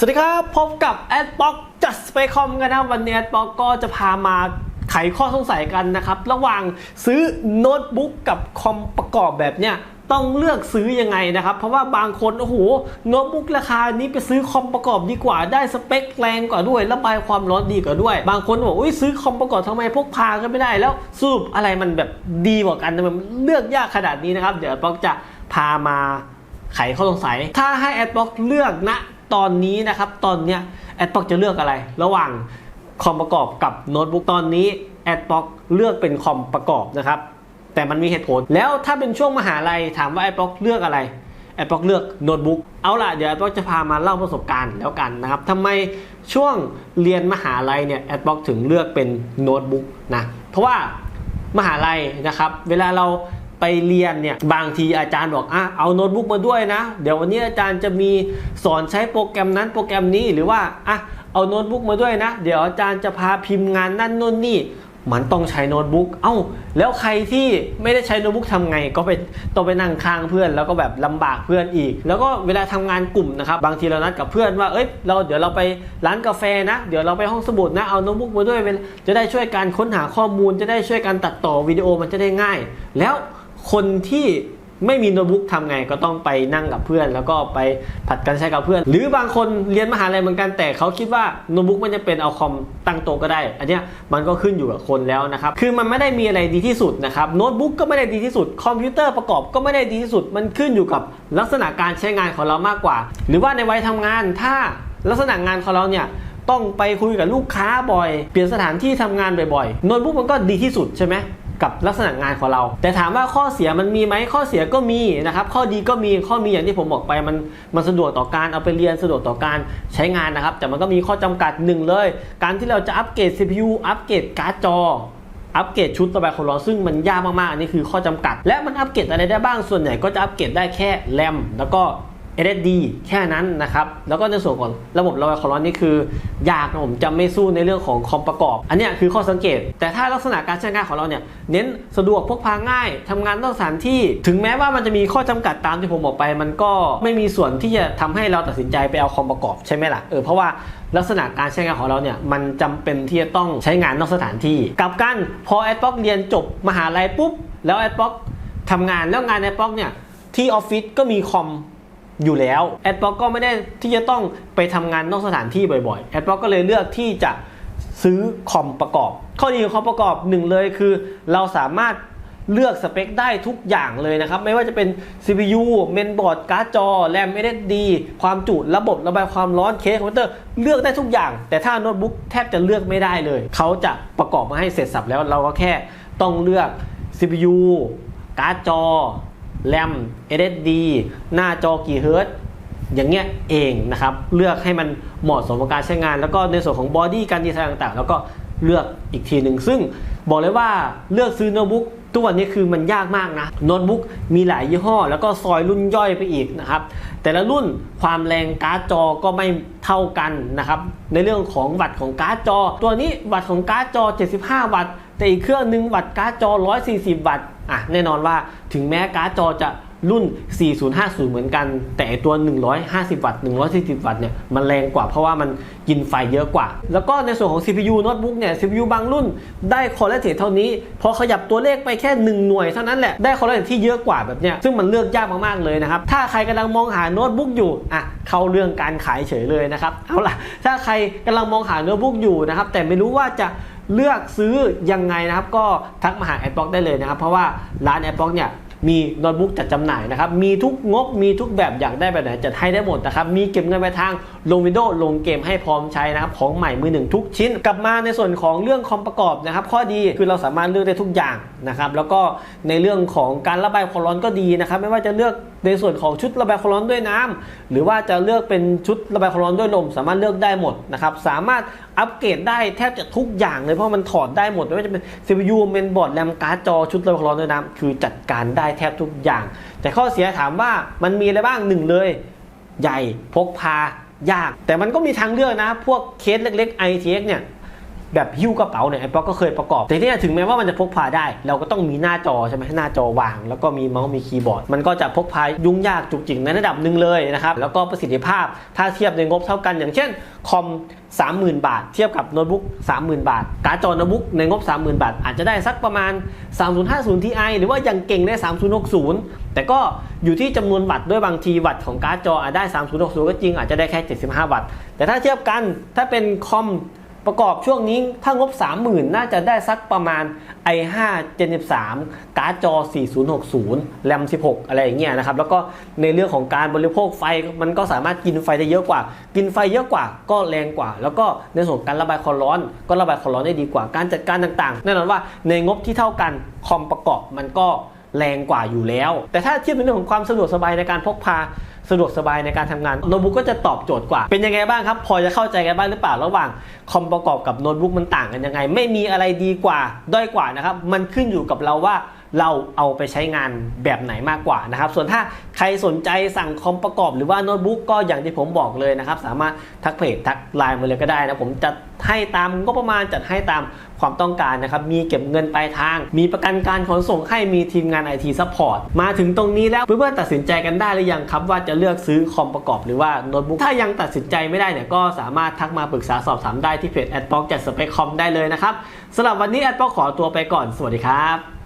สวัสดีครับ พบกับแอดบ็อกจัสไปคอมกันนะวันนี้แอดบ็อกก็จะพามาไขข้อสงสัยกันนะครับ ระหว่างซื้อโน้ตบุ๊กกับคอมประกอบแบบเนี้ยต้องเลือกซื้อยังไงนะครับ เพราะว่าบางคนโอ้โหโน้ตบุ๊กราคานี้ไปซื้อคอมประกอบดีกว่าได้สเปคแรงกว่าด้วยระบายความร้อนดีกว่าด้วย บางคนบอกอุ้ยซื้อคอมประกอบทำไมพกพาก็ไม่ได้แล้วสรุปอะไรมันแบบดีกว่ากันทำไมมันเลือกยากขนาดนี้นะครับ เดี๋ยวแอดบ็อกจะพามาไขข้อสงสัย ถ้าให้แอดบ็อกเลือกณ ตอนนี้นะครับตอนเนี้ยแอดบ็อกจะเลือกอะไร ระหว่างคอมประกอบกับโน้ตบุ๊กตอนนี้แอดบ็อกเลือกเป็นคอมประกอบนะครับแต่มันมีเหตุผล แล้วถ้าเป็นช่วงมหาลัยถามว่าแอดบ็อกเลือกอะไรแอดบ็อกเลือกโน้ตบุ๊กเอาล่ะเดี๋ยวแอดบ็อกจะพามาเล่าประสบการณ์แล้วกันนะครับทำไมช่วงเรียนมหาลัยเนี่ยแอดบ็อกถึงเลือกเป็นโน้ตบุ๊กนะเพราะว่ามหาลัยนะครับ เวลาเรา ไปเรียนเนี่ยบางทีอาจารย์บอกอะเอาโน้ตบุ๊กมาด้วยนะ เดี๋ยววันนี้อาจารย์จะมีสอนใช้โปรแกรมนั้นโปรแกรมนี้หรือว่าอะเอาโน้ตบุ๊กมาด้วยนะ เดี๋ยวอาจารย์จะพาพิมพ์งานนั่นนู่นนี่มันต้องใช้โน้ตบุ๊ก เอ้า แล้วใครที่ไม่ได้ใช้โน้ตบุ๊กทำไง ก็ไปต้องไปนั่งข้างเพื่อน แล้วก็แบบลำบากเพื่อนอีก แล้วก็เวลาทำงานกลุ่มนะครับ บางทีเรานัดกับเพื่อนว่า เอ้ย เราเดี๋ยวเราไปร้านกาแฟนะ เดี๋ยวเราไปห้องสมุดนะ เอาโน้ตบุ๊กมาด้วยเวลาจะได้ช่วยการค้นหาข้อมูล จะได้ช่วยการตัดต่อวิดีโอมันจะได้ง่าย แล้ว คนที่ไม่มีโน้ตบุ๊กทำไงก็ต้องไปนั่งกับเพื่อน แล้วก็ไปผัดกันใช้กับเพื่อน หรือบางคนเรียนมหาลัยเหมือนกันแต่เขาคิดว่าโน้ตบุ๊กมันจะเป็นเอาคอมตั้งโต๊ะก็ได้ อันนี้มันก็ขึ้นอยู่กับคนแล้วนะครับ คือมันไม่ได้มีอะไรดีที่สุดนะครับโน้ตบุ๊กก็ไม่ได้ดีที่สุดคอมพิวเตอร์ประกอบก็ไม่ได้ดีที่สุด มันขึ้นอยู่กับลักษณะการใช้งานของเรามากกว่า หรือว่าในวัยทำงานถ้าลักษณะงานของเราเนี่ยต้องไปคุยกับลูกค้าบ่อย เปลี่ยนสถานที่ทำงานบ่อยๆโน้ตบุ๊กมันก็ดีที่สุดใช่ไหม กับลักษณะงานของเรา แต่ถามว่าข้อเสียมันมีไหมข้อเสียก็มีนะครับ ข้อดีก็มีข้อมีอย่างที่ผมบอกไปมันมันสะดวกต่อการเอาไปเรียนสะดวกต่อการใช้งานนะครับ แต่มันก็มีข้อจำกัดหนึ่งเลย การที่เราจะอัปเกรด CPU อัปเกรดการ์ดจออัปเกรดชุดระบายความร้อนซึ่งมันยากมากๆอันนี้คือข้อจำกัด และมันอัปเกรดอะไรได้บ้างส่วนใหญ่ก็จะอัปเกรดได้แค่แรมแล้วก็ SSD แค่นั้นนะครับ แล้วก็ในส่วนของระบบระบายความร้อนนี่คือ ยากนะผมจะไม่สู้ในเรื่องของคอมประกอบ อันนี้คือข้อสังเกต แต่ถ้าลักษณะการใช้งานของเราเนี่ยเน้นสะดวกพกพาง่ายทำงานนอกสถานที่ ถึงแม้ว่ามันจะมีข้อจำกัดตามที่ผมบอกไป มันก็ไม่มีส่วนที่จะทำให้เราตัดสินใจไปเอาคอมประกอบใช่ไหมล่ะเออเพราะว่าลักษณะการใช้งานของเราเนี่ยมันจำเป็นที่จะต้องใช้งานนอกสถานที่กับกันพอแอดบ็อกเรียนจบมหาลัยปุ๊บแล้วแอดบ็อกทำงานแล้วงานแอดบ็อกเนี่ยที่ออฟฟิศก็มีคอม อยู่แล้วแอดบล็อกก็ไม่ได้ที่จะต้องไปทำงานนอกสถานที่บ่อยๆแอดบล็อกก็เลยเลือกที่จะซื้อคอมประกอบ ข้อดีของคอมประกอบหนึ่งเลยคือ เราสามารถเลือกสเปคได้ทุกอย่างเลยนะครับ ไม่ว่าจะเป็น CPU เมนบอร์ดการ์ดจอ แรม SSD ความจุ ระบบระบายความร้อนเคสคอมพิวเตอร์ เลือกได้ทุกอย่าง แต่ถ้าโน้ตบุ๊กแทบจะเลือกไม่ได้เลย เขาจะประกอบมาให้เสร็จสับแล้วเราก็แค่ต้องเลือก CPU การ์ดจอ แรม SSD หน้าจอกี่เฮิร์ตอย่างเงี้ยเองนะครับ เลือกให้มันเหมาะสมกับการใช้งาน แล้วก็ในส่วนของบอดี้การดีไซน์ต่างๆ แล้วก็เลือกอีกทีหนึ่งซึ่งบอกเลยว่าเลือกซื้อโน้ตบุ๊กทุกวันนี้คือมันยากมากนะโน้ตบุ๊กมีหลายยี่ห้อ แล้วก็ซอยรุ่นย่อยไปอีกนะครับ แต่ละรุ่นความแรงการ์ดจอก็ไม่เท่ากันนะครับ ในเรื่องของวัตต์ของการ์ดจอ ตัวนี้วัตต์ของการ์ดจอ 75 วัตต์ แต่อีกเครื่องหนึ่งวัตต์การ์ดจอ 140 วัตต์อะแน่นอนว่าถึงแม้การ์ดจอจะรุ่น 4050 เหมือนกัน แต่ไอ้ตัว 150 วัตต์ 140 วัตต์เนี่ย มันแรงกว่าเพราะว่ามันกินไฟเยอะกว่า แล้วก็ในส่วนของ CPU โน้ตบุ๊กเนี่ย CPU บางรุ่นได้คอร์เรเทเท่านี้ พอขยับตัวเลขไปแค่ 1 หน่วยเท่านั้นแหละ ได้คอร์เรเทที่เยอะกว่าแบบเนี้ย ซึ่งมันเลือกยากมากๆเลยนะครับ ถ้าใครกำลังมองหาโน้ตบุ๊กอยู่ อะ เข้าเรื่องการขายเฉยเลยนะครับ เอาล่ะ ถ้าใครกำลังมองหาโน้ตบุ๊กอยู่นะครับ แต่ไม่รู้ว่าจะ เลือกซื้อยังไงนะครับ ก็ทักมาหาแอดบ็อกได้เลยนะครับ เพราะว่าร้านแอดบ็อกเนี่ยมีโน้ตบุ๊กจัดจำหน่ายนะครับ มีทุกงบ มีทุกแบบอยากได้แบบไหนจัดให้ได้หมดนะครับ มีเก็บเงินไปทางลงวิดีโอลงเกมให้พร้อมใช้นะครับ ของใหม่มือหนึ่งทุกชิ้น กลับมาในส่วนของเรื่องคอมประกอบนะครับ ข้อดีคือเราสามารถเลือกได้ทุกอย่างนะครับ แล้วก็ในเรื่องของการระบายความร้อนก็ดีนะครับ ไม่ว่าจะเลือก ในส่วนของชุดระบายความร้อนด้วยน้ำหรือว่าจะเลือกเป็นชุดระบายความร้อนด้วยลม สามารถเลือกได้หมดนะครับสามารถอัปเกรดได้แทบจะทุกอย่างเลยเพราะมันถอดได้หมดไม่ว่าจะเป็น CPU เมนบอร์ดแรมการ์ดจอชุดระบายความร้อนด้วยน้ำคือจัดการได้แทบทุกอย่าง แต่ข้อเสียถามว่ามันมีอะไรบ้างหนึ่งเลย ใหญ่พกพายาก แต่มันก็มีทางเลือกนะ พวกเคสเล็กๆ ITX เนี่ย แบบหิ้วกระเป๋าเนี่ยไอ้ป๊อกก็เคยประกอบ แต่ที่เนี่ยถึงแม้ว่ามันจะพกพาได้ เราก็ต้องมีหน้าจอใช่ไหมหน้าจอวาง แล้วก็มีเมาส์มีคีย์บอร์ด มันก็จะพกพายุ่งยากจุกจิกในระดับหนึ่งเลยนะครับ แล้วก็ประสิทธิภาพถ้าเทียบในงบเท่ากัน อย่างเช่นคอม30,000 บาท เทียบกับโน้ตบุ๊ก30,000 บาท การ์ดจอโน้ตบุ๊กในงบ 30,000 บาท อาจจะได้สักประมาณ 3050 Ti หรือว่าอย่างเก่งได้ 3060 แต่ก็อยู่ที่จำนวนวัตต์ด้วยบางทีวัตต์ของการ์ดจออาจได้ 3060 ก็จริงอาจจะได้แค่ 75 วัตต์ แต่ถ้าเทียบกันถ้าเป็นคอม ประกอบช่วงนี้ถ้างบ 30,000 น่าจะได้สักประมาณ i5 Gen 13 การ์ดจอ 4060 แรม 16 อะไรอย่างเงี้ยนะครับ แล้วก็ในเรื่องของการบริโภคไฟมันก็สามารถกินไฟได้เยอะกว่า กินไฟเยอะกว่าก็แรงกว่า แล้วก็ในส่วนการระบายความร้อน ก็ระบายความร้อนได้ดีกว่า การจัดการต่างๆ แน่นอนว่าในงบที่เท่ากันคอมประกอบมันก็ แรงกว่าอยู่แล้ว แต่ถ้าเทียบในเรื่องของความสะดวกสบายในการพกพาสะดวกสบายในการทำงานโน้ตบุ๊กก็จะตอบโจทย์กว่า เป็นยังไงบ้างครับ พอจะเข้าใจกันบ้างหรือเปล่าระหว่างคอมประกอบกับโน้ตบุ๊กมันต่างกันยังไง ไม่มีอะไรดีกว่า ด้อยกว่านะครับ มันขึ้นอยู่กับเราว่า เราเอาไปใช้งานแบบไหนมากกว่านะครับ ส่วนถ้าใครสนใจสั่งคอมประกอบหรือว่าโน้ตบุ๊กก็อย่างที่ผมบอกเลยนะครับ สามารถทักเพจทักไลน์มาเลยก็ได้นะผมจะให้ตามก็ประมาณจัดให้ตามความต้องการนะครับ มีเก็บเงินปลายทาง มีประกันการขนส่งให้มีทีมงาน IT Support มาถึงตรงนี้แล้วเพื่อนๆตัดสินใจกันได้หรือยังครับ ว่าจะเลือกซื้อคอมประกอบหรือว่าโน้ตบุ๊กถ้ายังตัดสินใจไม่ได้เนี่ยก็สามารถทักมาปรึกษาสอบถามได้ที่เพจ a d b l o c k จัดสเปคคอมได้เลยนะครับสำหรับวันนี้ a d b l o c k ขอตัวไปก่อนสวัสดีครับ